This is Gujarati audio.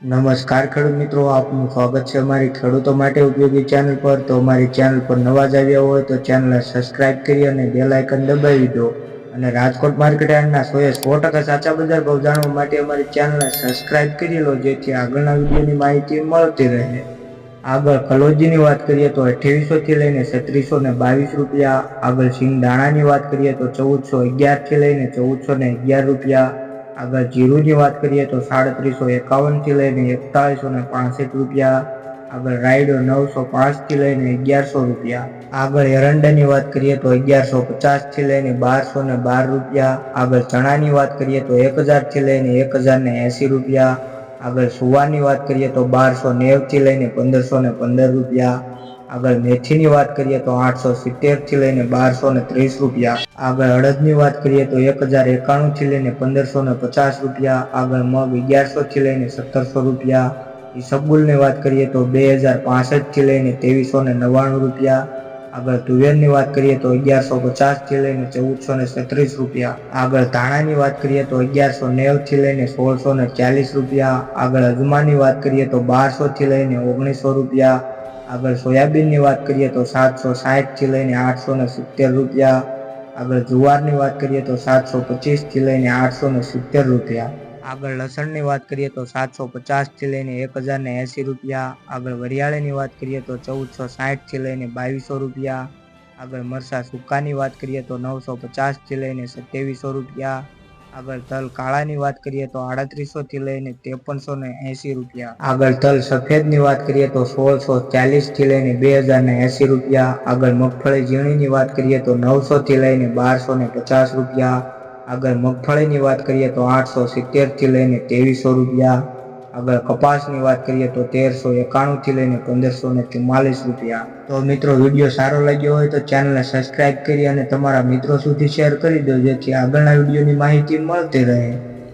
નમસ્કાર ખેડૂત મિત્રો, આપનું સ્વાગત છે અમારી ખેડૂતો માટે ઉપયોગી ચેનલ પર. તો અમારી ચેનલ પર નવા જ આવ્યા હોય તો ચેનલને સબસ્ક્રાઇબ કરી અને બેલ આઇકન દબાવી દો. અને રાજકોટ માર્કેટ યાર્ડના સોએ સો ટકા સાચા બજાર ભાવ જાણવા માટે અમારી ચેનલને સબસ્ક્રાઇબ કરી લો, જેથી આગળના વિડીયોની માહિતી મળતી રહે. આગળ કલોજીની વાત કરીએ તો અઠ્યાવીસોથી લઈને છત્રીસો ને બાવીસ રૂપિયા. આગળ સિંગ દાણાની વાત કરીએ તો ચૌદસો અગિયારથી લઈને ચૌદસો ને અગિયાર રૂપિયા. આગળ જીરુની વાત કરીએ તો સાડત્રીસો એકાવનથી લઈને એકતાલીસો ને પાસઠ રૂપિયા, આગળ રાયડો નવસો પાંચથી લઈને અગિયારસો રૂપિયા, આગળ એરંડાની વાત કરીએ તો અગિયારસો પચાસથી લઈને બારસો ને બાર રૂપિયા, આગળ ચણાની વાત કરીએ તો એક હજારથી લઈને એક હજાર ને એંસી રૂપિયા, આગળ સુવાની વાત કરીએ તો બારસો નેવથી લઈને પંદરસો ને પંદર રૂપિયા આગળ મેથીની વાત કરીએ તો આઠસો સિત્તેરથી લઈને બારસો ને ત્રીસ રૂપિયા. આગળ અડદની વાત કરીએ તો એક હજાર એકાણુંથી લઈને પંદરસો ને પચાસ રૂપિયા. આગળ મગ અગિયારસોથી લઈને સત્તરસો રૂપિયા. ઈસબગુલની વાત કરીએ તો બે હજાર પાસઠથી લઈને ત્રેવીસો ને નવ્વાણું રૂપિયા. આગળ તુવેરની વાત કરીએ તો અગિયારસો પચાસથી લઈને ચૌદસો ને છત્રીસ રૂપિયા. આગળ ધાણાની વાત કરીએ તો અગિયારસો નેવથી લઈને સોળસો ને ચાલીસ રૂપિયા. આગળ અજમાની વાત કરીએ તો બારસોથી લઈને ઓગણીસો રૂપિયા. આગળ સોયાબીનની વાત કરીએ તો સાતસો સાઠથી લઈને આઠસો ને સિત્તેર રૂપિયા. આગળ જુવારની વાત કરીએ તો સાતસો પચીસથી લઈને આઠસો ને સિત્તેર રૂપિયા. આગળ લસણની વાત કરીએ તો સાતસો પચાસથી લઈને એક હજાર ને એસી રૂપિયા. આગળ વરિયાળીની વાત કરીએ તો ચૌદસો સાઠથી લઈને બાવીસો રૂપિયા. આગળ મરસા સુકાની વાત કરીએ તો નવસો પચાસથી લઈને સત્યાવીસો રૂપિયા. આગળ તલ કાળાની વાત કરીએ તો આડત્રીસો થી લઈને ત્રેપનસો ને એસી રૂપિયા. આગળ તલ સફેદની વાત કરીએ તો સોળસો ચાલીસથી લઈને બે હજાર ને એસી રૂપિયા. આગળ મગફળી ઝીણીની વાત કરીએ તો નવસો થી લઈને બારસો ને પચાસ રૂપિયા. આગળ મગફળીની વાત કરીએ તો આઠસો સિત્તેરથી લઈને ત્રેવીસો રૂપિયા. આગળ કપાસની વાત કરીએ તો તેરસો એકાણુંથી લઈને પંદરસો ને ચુમ્માલીસ રૂપિયા. તો મિત્રો, વીડિયો સારો લાગ્યો હોય તો ચેનલને સબસ્ક્રાઇબ કરી અને તમારા મિત્રો સુધી શેર કરી દો જેથી આગળના વિડીયોની માહિતી મળતી રહે.